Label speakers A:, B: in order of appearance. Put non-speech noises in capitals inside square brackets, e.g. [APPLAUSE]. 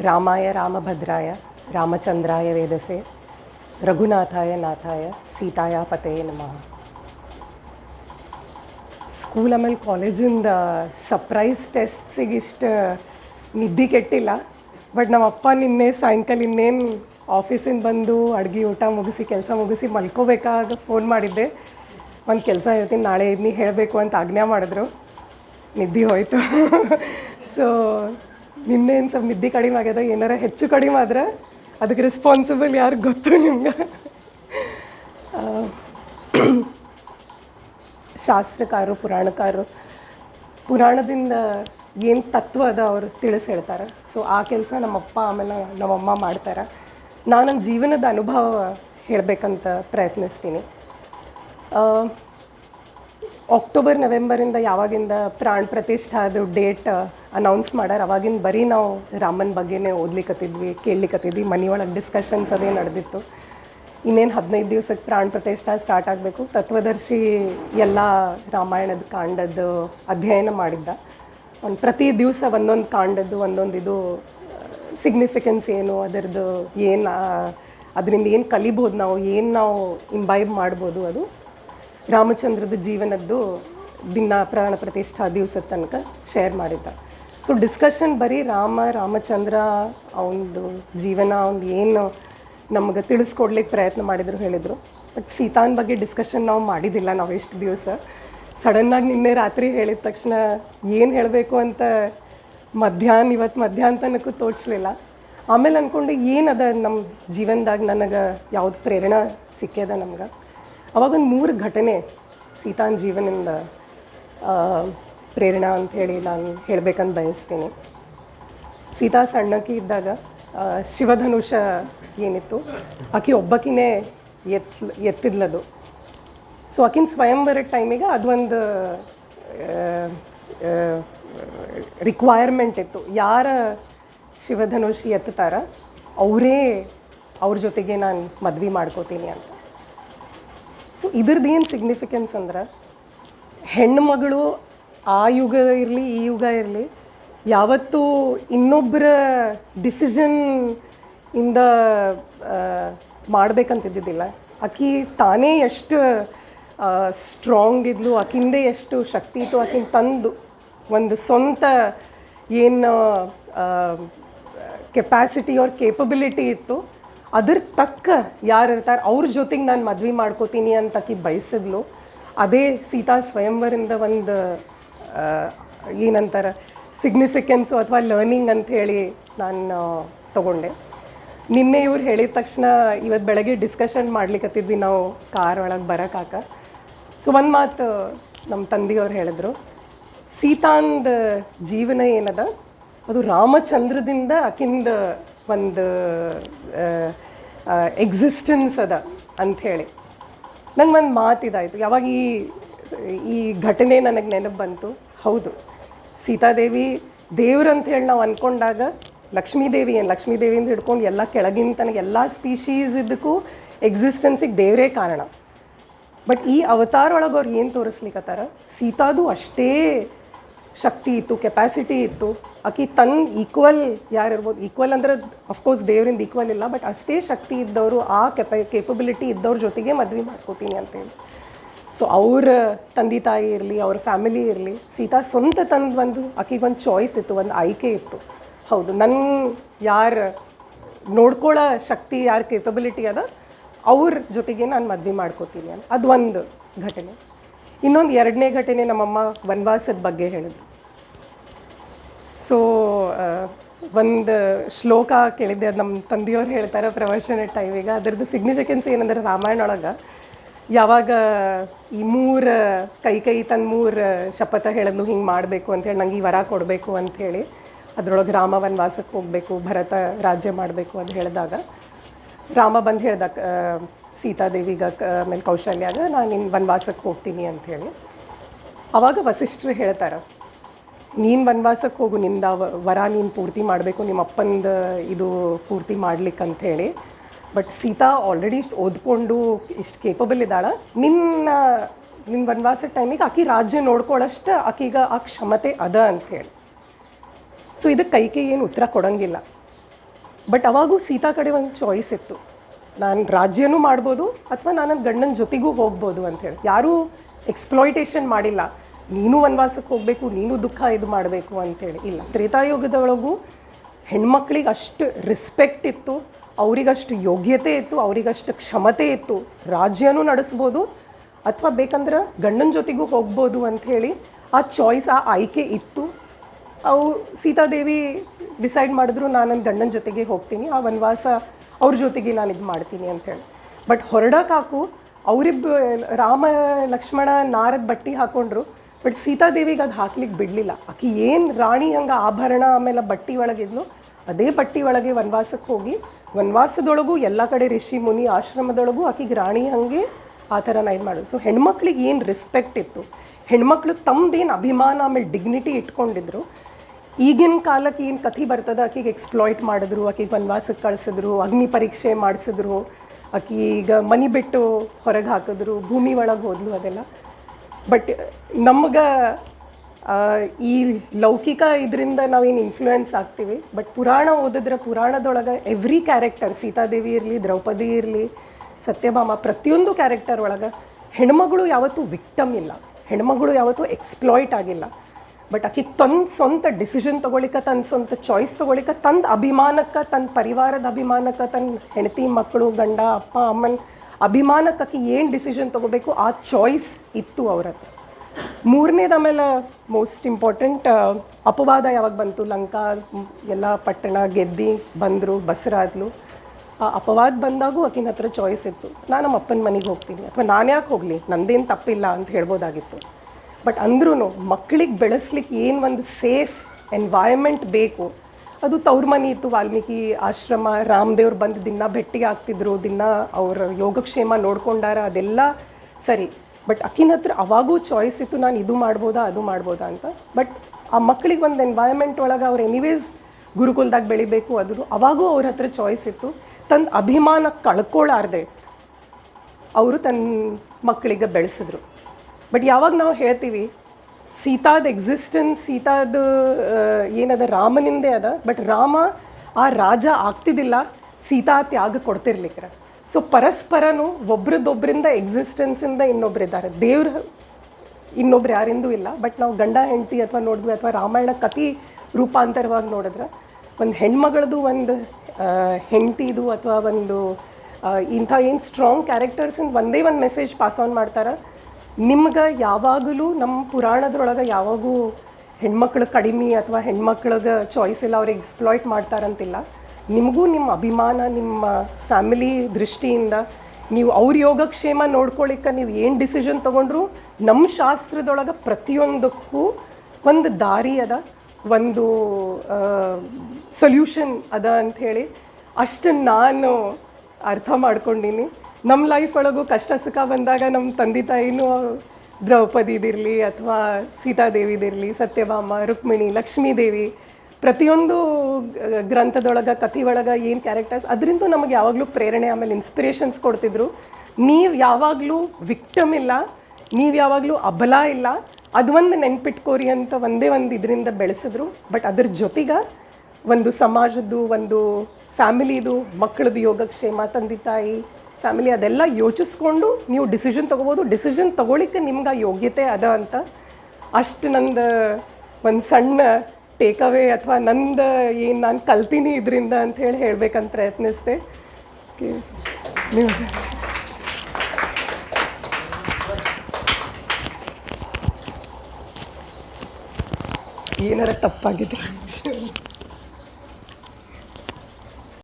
A: ರಾಮಾಯ ರಾಮಭದ್ರಾಯ ರಾಮಚಂದ್ರಾಯ ವೇದಸೆ ರಘುನಾಥಾಯ ನಾಥಾಯ ಸೀತಾಯ ಪತೇ ನಮಃ ಸ್ಕೂಲ್ ಆಮೇಲೆ ಕಾಲೇಜಿಂದ ಸರ್ಪ್ರೈಸ್ ಟೆಸ್ಟ್ಸಿಗೆ ಇಷ್ಟು ನಿದ್ದೆ ಕೆಟ್ಟಿಲ್ಲ ಬಟ್ ನಮ್ಮ ಅಪ್ಪ ನಿನ್ನೆ ಸಾಯಂಕಾಲ ಇನ್ನೇನು ಆಫೀಸಿಂದ ಬಂದು ಅಡುಗೆ ಊಟ ಮುಗಿಸಿ ಕೆಲಸ ಮುಗಿಸಿ ಮಲ್ಕೋಬೇಕಾಗ ಫೋನ್ ಮಾಡಿದ್ದೆ ಒಂದು ಕೆಲಸ ಹೇಳ್ತೀನಿ, ನಾಳೆ ನೀ ಹೇಳಬೇಕು ಅಂತ ಆಜ್ಞೆ ಮಾಡಿದ್ರು. ನಿದ್ದೆ ಹೋಯ್ತು. [LAUGHS] ಸೊ ನಿನ್ನೇನು ಸ್ವಲ್ಪ ನಿದ್ದೆ ಕಡಿಮೆ ಆಗ್ಯದ, ಏನಾರ ಹೆಚ್ಚು ಕಡಿಮೆ ಆದ್ರೆ ಅದಕ್ಕೆ ರೆಸ್ಪಾನ್ಸಿಬಲ್ ಯಾರು ಗೊತ್ತು ನಿಮ್ಗೆ? ಶಾಸ್ತ್ರಕಾರರು ಪುರಾಣಕಾರರು ಪುರಾಣದಿಂದ ಏನು ತತ್ವ ಅದ ಅವರು ತಿಳಿಸಿ ಹೇಳ್ತಾರೆ. ಸೊ ಆ ಕೆಲಸ ನಮ್ಮಪ್ಪ ಆಮೇಲೆ ನಮ್ಮಮ್ಮ ಮಾಡ್ತಾರೆ. ನಾನು ನನ್ನ ಜೀವನದ ಅನುಭವ ಹೇಳಬೇಕಂತ ಪ್ರಯತ್ನಿಸ್ತೀನಿ. ಅಕ್ಟೋಬರ್ ನವೆಂಬರಿಂದ ಯಾವಾಗಿಂದ ಪ್ರಾಣ ಪ್ರತಿಷ್ಠಾದು ಡೇಟ್ ಅನೌನ್ಸ್ ಮಾಡ್ಯಾರ ಅವಾಗಿಂದ ಬರೀ ನಾವು ರಾಮನ ಬಗ್ಗೆನೇ ಓದ್ಲಿಕ್ಕತ್ತಿದ್ವಿ ಕೇಳಲಿಕ್ಕತ್ತಿದ್ವಿ ಮನೆಯೊಳಗೆ ಡಿಸ್ಕಷನ್ಸ್ ಅದೇ ನಡೆದಿತ್ತು. ಇನ್ನೇನು ಹದಿನೈದು ದಿವ್ಸಕ್ಕೆ ಪ್ರಾಣ ಪ್ರತಿಷ್ಠಾ ಸ್ಟಾರ್ಟ್ ಆಗಬೇಕು. ತತ್ವದರ್ಶಿ ಎಲ್ಲ ರಾಮಾಯಣದ ಕಾಂಡದ್ದು ಅಧ್ಯಯನ ಮಾಡಿದ್ದ. ಒಂದು ಪ್ರತಿ ದಿವಸ ಒಂದೊಂದು ಕಾಂಡದ್ದು, ಒಂದೊಂದು ಇದು ಸಿಗ್ನಿಫಿಕೆನ್ಸ್ ಏನು, ಅದರದ್ದು ಏನು ಅದರಿಂದ ಏನು ಕಲಿಬೋದು ನಾವು, ಏನು ನಾವು ಇಂಬೈಬ್ ಮಾಡ್ಬೋದು ಅದು ರಾಮಚಂದ್ರದ ಜೀವನದ್ದು ದಿನ ಪ್ರಾಣ ಪ್ರತಿಷ್ಠಾ ದಿವಸದ ತನಕ ಶೇರ್ ಮಾಡಿದ್ದ. ಸೊ ಡಿಸ್ಕಷನ್ ಬರೀ ರಾಮ, ರಾಮಚಂದ್ರ ಅವನದು ಜೀವನ ಅವ್ನು ಏನು ನಮಗೆ ತಿಳಿಸ್ಕೊಡ್ಲಿಕ್ಕೆ ಪ್ರಯತ್ನ ಮಾಡಿದ್ರು ಹೇಳಿದರು. ಬಟ್ ಸೀತಾನ್ ಬಗ್ಗೆ ಡಿಸ್ಕಷನ್ ನಾವು ಮಾಡಿದ್ದಿಲ್ಲ ನಾವು ಎಷ್ಟು ದಿವಸ. ಸಡನ್ನಾಗಿ ನಿನ್ನೆ ರಾತ್ರಿ ಹೇಳಿದ ತಕ್ಷಣ ಏನು ಹೇಳಬೇಕು ಅಂತ ಮಧ್ಯಾಹ್ನ ಇವತ್ತು ಮಧ್ಯಾಹ್ನ ತನಕ ತೋರಿಸ್ಲಿಲ್ಲ ಆಮೇಲೆ ಅಂದ್ಕೊಂಡು ಏನದ ನಮ್ಮ ಜೀವನದಾಗ ನನಗೆ ಯಾವ್ದು ಪ್ರೇರಣೆ ಸಿಕ್ಕ್ಯದ ನಮ್ಗೆ? ಅವಾಗೊಂದು ಮೂರು ಘಟನೆ ಸೀತಾನ್ ಜೀವನದಿಂದ ಪ್ರೇರಣಾ ಅಂಥೇಳಿ ನಾನು ಹೇಳಬೇಕಂತ ಬಯಸ್ತೀನಿ. ಸೀತಾ ಸಣ್ಣಕಿ ಇದ್ದಾಗ ಶಿವಧನುಷ ಏನಿತ್ತು, ಆಕೆ ಒಬ್ಬಕಿನೇ ಎತ್, ಎತ್ತಿದ್ಲದು. ಸೊ ಆಕಿನ ಸ್ವಯಂವರದ ಟೈಮಿಗೆ ಅದೊಂದು ರಿಕ್ವೈರ್ಮೆಂಟ್ ಇತ್ತು. ಯಾರ ಶಿವಧನುಷ್ ಎತ್ತುತ್ತಾರ, ಅವರೇ ಅವ್ರ ಜೊತೆಗೆ ನಾನು ಮದ್ವೆ ಮಾಡ್ಕೋತೀನಿ ಅಂತ. ಸೊ ಇದ್ರದ್ದು ಏನು ಸಿಗ್ನಿಫಿಕೆನ್ಸ್ ಅಂದ್ರೆ ಹೆಣ್ಣುಮಗಳು ಆ ಯುಗ ಇರಲಿ, ಈ ಯುಗ ಇರಲಿ, ಯಾವತ್ತೂ ಇನ್ನೊಬ್ಬರ ಡಿಸಿಷನ್ ಇಂದ ಮಾಡ್ಬೇಕಂತಿದ್ದಿದ್ದಿಲ್ಲ. ಆಕಿ ತಾನೇ ಎಷ್ಟು ಸ್ಟ್ರಾಂಗ್ ಇದ್ಲು ಆಕಿಂದೆ ಎಷ್ಟು ಶಕ್ತಿ ಇತ್ತು ಆಕಿನ ತಂದು ಒಂದು ಸ್ವಂತ ಏನು ಕೆಪ್ಯಾಸಿಟಿ ಅವ್ರ ಕೇಪಬಿಲಿಟಿ ಇತ್ತು. ಅದ್ರ ತಕ್ಕ ಯಾರು ಇರ್ತಾರೆ, ಅವ್ರ ಜೊತೆಗೆ ನಾನು ಮದ್ವೆ ಮಾಡ್ಕೋತೀನಿ ಅಂತ ಆಕಿ ಬಯಸಿದ್ಲು ಅದೇ ಸೀತಾ ಸ್ವಯಂವರಿಂದ ಒಂದು ಏನಂತಾರೆ ಸಿಗ್ನಿಫಿಕೆನ್ಸು ಅಥವಾ ಲರ್ನಿಂಗ್ ಅಂತ ಹೇಳಿ ನಾನು ತಗೊಂಡೆ. ನಿನ್ನೆ ಇವ್ರು ಹೇಳಿದ ತಕ್ಷಣ ಇವತ್ತು ಬೆಳಗ್ಗೆ ಡಿಸ್ಕಷನ್ ಮಾಡ್ಲಿಕ್ಕತ್ತಿದ್ವಿ ನಾವು ಕಾರ್ ಒಳಗೆ ಬರೋಕ್ಕಾಕ ಸೊ ಒಂದು ಮಾತು ನಮ್ಮ ತಂದೆಯವ್ರು ಹೇಳಿದ್ರು ಸೀತಾಂದ ಜೀವನ ಏನದ? ಅದು ರಾಮಚಂದ್ರದಿಂದ ಆಕಿಂದ ಒಂದು ಎಕ್ಸಿಸ್ಟೆನ್ಸ್ ಅದ ಅಂಥೇಳಿ. ನಂಗೆ ಒಂದು ಮಾತಿದಾಯಿತು ಯಾವಾಗ ಈ ಈ ಘಟನೆ ನನಗೆ ನೆನಪು ಬಂತು. ಹೌದು. ಸೀತಾದೇವಿ ದೇವ್ರು ಅಂಥೇಳಿ ನಾವು ಅಂದ್ಕೊಂಡಾಗ ಲಕ್ಷ್ಮೀದೇವಿ ಏನು ಲಕ್ಷ್ಮೀದೇವಿಯಿಂದ ಹಿಡ್ಕೊಂಡು ಎಲ್ಲ ಕೆಳಗಿನ ತನಕ ಎಲ್ಲ ಸ್ಪೀಶೀಸ್ ಇದಕ್ಕೂ ಎಕ್ಸಿಸ್ಟೆನ್ಸಿಗೆ ದೇವರೇ ಕಾರಣ. ಬಟ್ ಈ ಅವತಾರ ಒಳಗೆ ಅವ್ರು ಏನು ತೋರಿಸ್ಲಿಕ್ಕತ್ತಾರ ಸೀತಾದು ಅಷ್ಟೇ ಶಕ್ತಿ ಇತ್ತು ಕೆಪಾಸಿಟಿ ಇತ್ತು. ಆಕಿ ತನ್ನ ಈಕ್ವಲ್ ಯಾರು ಇರ್ಬೋದು ಈಕ್ವಲ್ ಅಂದ್ರೆ ಅಫ್ಕೋರ್ಸ್ ದೇವರಿಂದ ಈಕ್ವಲ್ ಇಲ್ಲ ಬಟ್ ಅಷ್ಟೇ ಶಕ್ತಿ ಇದ್ದವರು, ಆ ಕೆಪ ಕೇಪಬಿಲಿಟಿ ಇದ್ದವ್ರ ಜೊತೆಗೆ ಮದುವೆ ಮಾಡ್ಕೋತೀನಿ ಅಂತೇಳಿ. ಸೊ ಅವ್ರ ತಂದೆ ತಾಯಿ ಇರಲಿ, ಅವ್ರ ಫ್ಯಾಮಿಲಿ ಇರಲಿ, ಸೀತಾ ಸ್ವಂತ ತಂದು ಒಂದು ಚಾಯ್ಸ್ ಇತ್ತು, ಒಂದು ಆಯ್ಕೆ ಇತ್ತು. ಹೌದು ನನ್ನ ಯಾರು ನೋಡ್ಕೊಳ್ಳೋ ಶಕ್ತಿ, ಯಾರ ಕೇಪಬಿಲಿಟಿ ಅದ, ಅವ್ರ ಜೊತೆಗೆ ನಾನು ಮದುವೆ ಮಾಡ್ಕೋತೀನಿ ಅಂತ. ಅದು ಒಂದು ಘಟನೆ. ಇನ್ನೊಂದು ಎರಡನೇ ಘಟನೆ ನಮ್ಮಮ್ಮ ವನವಾಸದ ಬಗ್ಗೆ ಹೇಳಿದ್ರು. ಸೊ ಒಂದು ಶ್ಲೋಕ ಕೇಳಿದ್ದೆ ನಮ್ಮ ತಂದೆಯವ್ರು ಹೇಳ್ತಾರೆ ಪ್ರವಚನ ಟೈಮಿಗೆ ಅದರದ್ದು ಸಿಗ್ನಿಫಿಕೆನ್ಸ್ ಏನಂದ್ರೆ ರಾಮಾಯಣ ಒಳಗೆ. ಯಾವಾಗ ಈ ಮೂರು ಕೈ ಕೈ ತನ್ನ ಮೂರು ಶಪಥ ಹೇಳಿದ್ನು ಹಿಂಗೆ ಮಾಡಬೇಕು ಅಂತೇಳಿ ನಂಗೆ ಈ ವರ ಕೊಡಬೇಕು ಅಂಥೇಳಿ ಅದರೊಳಗೆ ರಾಮ ವನವಾಸಕ್ಕೆ ಹೋಗಬೇಕು, ಭರತ ರಾಜ್ಯ ಮಾಡಬೇಕು ಅಂತ ಹೇಳಿದಾಗ, ರಾಮ ಬಂದು ಹೇಳ್ದ ಸೀತಾದೇವಿಗ ಕ- ಆಮೇಲೆ ಕೌಶಲ್ಯಾಗ ನಾನು ನಿನ್ನ ವನವಾಸಕ್ಕೆ ಹೋಗ್ತೀನಿ ಅಂಥೇಳಿ ಅವಾಗ ವಸಿಷ್ಠರು ಹೇಳ್ತಾರೆ, ನೀನು ವನವಾಸಕ್ಕೆ ಹೋಗು, ನಿಂದ ವರ ನೀನು ಪೂರ್ತಿ ಮಾಡಬೇಕು, ನಿಮ್ಮ ಅಪ್ಪಂದ ಇದು ಪೂರ್ತಿ ಮಾಡ್ಲಿಕ್ಕೆ ಅಂಥೇಳಿ ಬಟ್ ಸೀತಾ ಆಲ್ರೆಡಿ ಇಷ್ಟು ಓದ್ಕೊಂಡು ಇಷ್ಟು ಕೇಪಬಲ್ ಇದ್ದಾಳೆ. ನಿನ್ನ ನಿನ್ನ ವನವಾಸದ ಟೈಮಿಗೆ ಆಕೆ ರಾಜ್ಯ ನೋಡ್ಕೊಳ್ಳೋಷ್ಟು ಆಕೀಗ ಆ ಕ್ಷಮತೆ ಅದ ಅಂಥೇಳಿ ಸೊ ಇದಕ್ಕೆ ಕೈಕೆ ಏನು ಉತ್ತರ ಕೊಡೋಂಗಿಲ್ಲ. ಬಟ್ ಅವಾಗೂ ಸೀತಾ ಕಡೆ ಒಂದು ಚಾಯ್ಸ್ ಇತ್ತು. ನಾನು ರಾಜ್ಯನೂ ಮಾಡ್ಬೋದು ಅಥವಾ ನಾನು ಗಂಡನ ಜೊತೆಗೂ ಹೋಗ್ಬೋದು ಅಂಥೇಳಿ ಯಾರೂ ಎಕ್ಸ್ಪ್ಲಾಯ್ಟೇಷನ್ ಮಾಡಿಲ್ಲ. ನೀನು ವನವಾಸಕ್ಕೆ ಹೋಗಬೇಕು, ನೀನು ದುಃಖ ಇದು ಮಾಡಬೇಕು ಅಂಥೇಳಿ ಇಲ್ಲ, ತ್ರೇತಾಯುಗದೊಳಗೂ ಹೆಣ್ಮಕ್ಳಿಗೆ ಅಷ್ಟು ರೆಸ್ಪೆಕ್ಟ್ ಇತ್ತು, ಅವರಿಗಷ್ಟು ಯೋಗ್ಯತೆ ಇತ್ತು, ಅವರಿಗಷ್ಟು ಕ್ಷಮತೆ ಇತ್ತು. ರಾಜ್ಯನೂ ನಡೆಸ್ಬೋದು ಅಥವಾ ಬೇಕಂದ್ರೆ ಗಂಡನ ಜೊತೆಗೂ ಹೋಗ್ಬೋದು ಅಂಥೇಳಿ ಆ ಚಾಯ್ಸ್ ಆ ಆಯ್ಕೆ ಇತ್ತು. ಅವು ಸೀತಾದೇವಿ ಡಿಸೈಡ್ ಮಾಡಿದ್ರು, ನಾನು ನನ್ನ ಗಂಡನ ಜೊತೆಗೆ ಹೋಗ್ತೀನಿ. ಆ ವನವಾಸ ಅವ್ರ ಜೊತೆಗೆ ನಾನು ಇದು ಮಾಡ್ತೀನಿ ಅಂತೇಳಿ ಬಟ್ ಹೊರಡೋಕ್ಕಾಕು ಅವರಿಬ್ಬ, ರಾಮ, ಲಕ್ಷ್ಮಣ, ನಾರದ ಬಟ್ಟೆ ಹಾಕೊಂಡ್ರು ಬಟ್ ಸೀತಾದೇವಿಗೆ ಅದು ಹಾಕ್ಲಿಕ್ಕೆ ಬಿಡಲಿಲ್ಲ. ಆಕಿ ಏನು ರಾಣಿ ಹಂಗೆ ಆಭರಣ ಆಮೇಲೆ ಬಟ್ಟೆ ಒಳಗಿದ್ಲು ಅದೇ ಬಟ್ಟೆ ಒಳಗೆ ವನವಾಸಕ್ಕೆ ಹೋಗಿ, ವನವಾಸದೊಳಗೂ ಎಲ್ಲ ಕಡೆ ಋಷಿ ಮುನಿ ಆಶ್ರಮದೊಳಗೂ ಆಕಿಗೆ ರಾಣಿ ಹಂಗೆ ಆ ಥರ ನಾ ಇದು ಮಾಡೋದು ಸೊ ಹೆಣ್ಮಕ್ಳಿಗೆ ಏನು ರೆಸ್ಪೆಕ್ಟ್ ಇತ್ತು, ಹೆಣ್ಮಕ್ಳು ತಮ್ಮದೇನು ಅಭಿಮಾನ ಆಮೇಲೆ ಡಿಗ್ನಿಟಿ ಇಟ್ಕೊಂಡಿದ್ರು ಈಗಿನ ಕಾಲಕ್ಕೆ ಏನು ಕಥೆ ಬರ್ತದ? ಆಕಿಗೆ ಎಕ್ಸ್ಪ್ಲಾಯ್ಟ್ ಮಾಡಿದ್ರು, ಆಕಿಗೆ ವನವಾಸಕ್ಕೆ ಕಳಿಸಿದ್ರು, ಅಗ್ನಿ ಪರೀಕ್ಷೆ ಮಾಡಿಸಿದ್ರು, ಆಕಿ ಈಗ ಮನೆ ಬಿಟ್ಟು ಹೊರಗೆ ಹಾಕಿದ್ರು, ಭೂಮಿ ಒಳಗೆ ಹೋದ್ಲು ಅದೆಲ್ಲ. ಬಟ್ ನಮ್ಗೆ ಈ ಲೌಕಿಕ ಇದರಿಂದ ನಾವೇನು ಇನ್ಫ್ಲೂಯೆನ್ಸ್ ಆಗ್ತೀವಿ. ಬಟ್ ಪುರಾಣ ಓದಿದ್ರೆ ಪುರಾಣದೊಳಗೆ ಎವ್ರಿ ಕ್ಯಾರೆಕ್ಟರ್ ಸೀತಾದೇವಿ ಇರಲಿ, ದ್ರೌಪದಿ ಇರಲಿ, ಸತ್ಯಭಾಮ, ಪ್ರತಿಯೊಂದು ಕ್ಯಾರೆಕ್ಟರ್ ಒಳಗೆ ಹೆಣ್ಮಗಳು ಯಾವತ್ತೂ ವಿಕ್ಟಮ್ ಇಲ್ಲ. ಹೆಣ್ಮಗಳು ಯಾವತ್ತೂ ಎಕ್ಸ್ಪ್ಲಾಯ್ಟ್ ಆಗಿಲ್ಲ. ಬಟ್ ಆಕಿ ತನ್ನ ಸ್ವಂತ ಡಿಸಿಷನ್ ತೊಗೊಳಿಕ ತನ್ನ ಸ್ವಂತ ಚಾಯ್ಸ್ ತೊಗೊಳಿಕ ತಂದ ಅಭಿಮಾನಕ್ಕೆ ತನ್ನ ಪರಿವಾರದ ಅಭಿಮಾನಕ್ಕೆ ತನ್ನ ಹೆಂಡತಿ ಮಕ್ಕಳು, ಗಂಡ, ಅಪ್ಪ, ಅಮ್ಮನ ಅಭಿಮಾನಕ್ಕೆ ಆಕಿ ಏನು ಡಿಸಿಷನ್ ತೊಗೋಬೇಕು, ಆ ಚಾಯ್ಸ್ ಇತ್ತು ಅವ್ರ ಹತ್ರ. ಮೂರನೇದು ಆಮೇಲೆ ಮೋಸ್ಟ್ ಇಂಪಾರ್ಟೆಂಟ್ ಅಪವಾದ ಯಾವಾಗ ಬಂತು? ಲಂಕಾ, ಎಲ್ಲ ಪಟ್ಟಣ ಗೆದ್ದಿ, ಬಂದರು, ಬಸರಾದ್ಲು. ಆ ಅಪವಾದ ಬಂದಾಗೂ ಆಕಿನ ಹತ್ರ ಚಾಯ್ಸ್ ಇತ್ತು. ನಾನು ನಮ್ಮ ಅಪ್ಪನ ಮನೆಗೆ ಹೋಗ್ತೀನಿ. ಅಥವಾ ನಾನು ಯಾಕೆ ಹೋಗಲಿ, ನಂದೇನು ತಪ್ಪಿಲ್ಲ ಅಂತ ಹೇಳ್ಬೋದಾಗಿತ್ತು. ಬಟ್ ಅಂದ್ರೂ ಮಕ್ಕಳಿಗೆ ಬೆಳೆಸ್ಲಿಕ್ಕೆ ಏನು ಒಂದು ಸೇಫ್ ಎನ್ವಾಯರ್ಮೆಂಟ್ ಬೇಕು, ಅದು ತವ್ರ ಮನೆ ಇತ್ತು. ವಾಲ್ಮೀಕಿ ಆಶ್ರಮ, ರಾಮದೇವ್ರು ಬಂದು ದಿನ ಭೆಟ್ಟಿ ಆಗ್ತಿದ್ರು, ದಿನ ಅವ್ರ ಯೋಗಕ್ಷೇಮ ನೋಡ್ಕೊಂಡಾರ, ಅದೆಲ್ಲ ಸರಿ. ಬಟ್ ಅಕ್ಕಿನ ಹತ್ರ ಅವಾಗೂ ಚಾಯ್ಸ್ ಇತ್ತು, ನಾನು ಇದು ಮಾಡ್ಬೋದಾ, ಅದು ಮಾಡ್ಬೋದಾ ಅಂತ. ಬಟ್ ಆ ಮಕ್ಕಳಿಗೆ ಒಂದು ಎನ್ವಾಯ್ಮೆಂಟ್ ಒಳಗೆ ಅವ್ರು ಎನಿವೇಸ್ ಗುರುಕುಲ್ದಾಗ ಬೆಳಿಬೇಕು ಅದ್ರು ಅವಾಗೂ ಅವ್ರ ಹತ್ರ ಚಾಯ್ಸ್ ಇತ್ತು. ತನ್ನ ಅಭಿಮಾನ ಕಳ್ಕೊಳ್ಳಾರ್ದೆ ಅವರು ತನ್ನ ಮಕ್ಕಳಿಗೆ ಬೆಳೆಸಿದ್ರು. ಬಟ್ ಯಾವಾಗ ನಾವು ಹೇಳ್ತೀವಿ, ಸೀತಾದ ಎಕ್ಸಿಸ್ಟೆನ್ಸ್ ಸೀತಾದ ಏನದ, ರಾಮನಿಂದೇ ಅದ ಬಟ್ ರಾಮ ಆ ರಾಜ ಆಗ್ತಿದ್ದಿಲ್ಲ, ಸೀತಾ ತ್ಯಾಗ ಕೊಡ್ತಿರ್ಲಿಕ್ಕೆ ಸೊ ಪರಸ್ಪರನು ಒಬ್ರದ್ದೊಬ್ಬರಿಂದ ಎಕ್ಸಿಸ್ಟೆನ್ಸಿಂದ ಇನ್ನೊಬ್ರಿದ್ದಾರೆ. ದೇವ್ರ ಇನ್ನೊಬ್ರು ಯಾರಿಂದೂ ಇಲ್ಲ ಬಟ್ ನಾವು ಗಂಡ, ಹೆಂಡತಿ ಅಥವಾ ನೋಡಿದ್ವಿ, ಅಥವಾ ರಾಮಾಯಣ ಕತಿ ರೂಪಾಂತರವಾಗಿ ನೋಡಿದ್ರೆ, ಒಂದು ಹೆಣ್ಮಗಳದು ಒಂದು ಹೆಂಡತಿದು ಅಥವಾ ಒಂದು ಇಂಥ ಏನು ಸ್ಟ್ರಾಂಗ್ ಕ್ಯಾರೆಕ್ಟರ್ಸಿಂದ ಒಂದೇ ಒಂದು ಮೆಸೇಜ್ ಪಾಸ್ ಆನ್ ಮಾಡ್ತಾರೆ ನಿಮ್ಗೆ ಯಾವಾಗಲೂ ನಮ್ಮ ಪುರಾಣದ್ರೊಳಗೆ ಯಾವಾಗೂ ಹೆಣ್ಮಕ್ಳು ಕಡಿಮೆ ಅಥವಾ ಹೆಣ್ಮಕ್ಳಿಗೆ ಚಾಯ್ಸ್ ಇಲ್ಲ ಅವ್ರಿಗೆ ಎಕ್ಸ್ಪ್ಲಾಯ್ಟ್ ಮಾಡ್ತಾರಂತಿಲ್ಲ. ನಿಮಗೂ ನಿಮ್ಮ ಅಭಿಮಾನ, ನಿಮ್ಮ ಫ್ಯಾಮಿಲಿ ದೃಷ್ಟಿಯಿಂದ ನೀವು ಅವ್ರ ಯೋಗಕ್ಷೇಮ ನೋಡ್ಕೊಳ್ಳಿಕ್ಕೆ ನೀವು ಏನು ಡಿಸಿಷನ್ ತೊಗೊಂಡ್ರು ನಮ್ಮ ಶಾಸ್ತ್ರದೊಳಗೆ ಪ್ರತಿಯೊಂದಕ್ಕೂ ಒಂದು ದಾರಿ ಅದ, ಒಂದು ಸೊಲ್ಯೂಷನ್ ಅದ ಅಂಥೇಳಿ ಅಷ್ಟು ನಾನು ಅರ್ಥ ಮಾಡ್ಕೊಂಡೀನಿ. ನಮ್ಮ ಲೈಫ್ ಒಳಗೂ ಕಷ್ಟ ಸುಖ ಬಂದಾಗ ನಮ್ಮ ತಂದೆ ತಾಯಿನೂ ದ್ರೌಪದಿದಿರಲಿ ಅಥವಾ ಸೀತಾದೇವಿದಿರಲಿ ಸತ್ಯಭಾಮ, ರುಕ್ಮಿಣಿ, ಲಕ್ಷ್ಮೀದೇವಿ, ಪ್ರತಿಯೊಂದು ಗ- ಗ್ರಂಥದೊಳಗೆ, ಕಥೆ ಒಳಗೆ ಏನು ಕ್ಯಾರೆಕ್ಟರ್ಸ್ ಅದರಿಂದ ನಮಗೆ ಯಾವಾಗಲೂ ಪ್ರೇರಣೆ, ಆಮೇಲೆ ಇನ್ಸ್ಪಿರೇಷನ್ಸ್ ಕೊಡ್ತಿದ್ರು. ನೀವು ಯಾವಾಗಲೂ ವಿಕ್ಟಮ್ ಇಲ್ಲ, ನೀವು ಯಾವಾಗಲೂ ಅಬಲ ಇಲ್ಲ. ಅದು ಒಂದು ನೆನ್ಪಿಟ್ಕೋರಿ ಅಂತ ಒಂದೇ ಒಂದು ಇದರಿಂದ ಬೆಳೆಸಿದ್ರು. ಬಟ್ ಅದ್ರ ಜೊತೆಗೆ ಒಂದು ಸಮಾಜದ್ದು, ಒಂದು ಫ್ಯಾಮಿಲಿದು ಮಕ್ಕಳದ್ದು ಯೋಗಕ್ಷೇಮ, ತಂದೆ ತಾಯಿ ಫ್ಯಾಮಿಲಿ ಅದೆಲ್ಲ ಯೋಚಿಸ್ಕೊಂಡು ನೀವು ಡಿಸಿಷನ್ ತೊಗೋಬೋದು. ಡಿಸಿಷನ್ ತೊಗೊಳಿಕ್ಕೆ ನಿಮ್ಗೆ ಆ ಯೋಗ್ಯತೆ ಅದ ಅಂತ ಅಷ್ಟು ನಂದು ಒಂದು ಸಣ್ಣ ಟೇಕವೇ ಅಥವಾ ನಂದು ಏನು ನಾನು ಕಲ್ತೀನಿ ಇದರಿಂದ ಅಂತ ಹೇಳಿ ಹೇಳ್ಬೇಕಂತ ಪ್ರಯತ್ನಿಸ್ದೆ. ನೀವು ಏನಾರ ತಪ್ಪಾಗಿದೆ?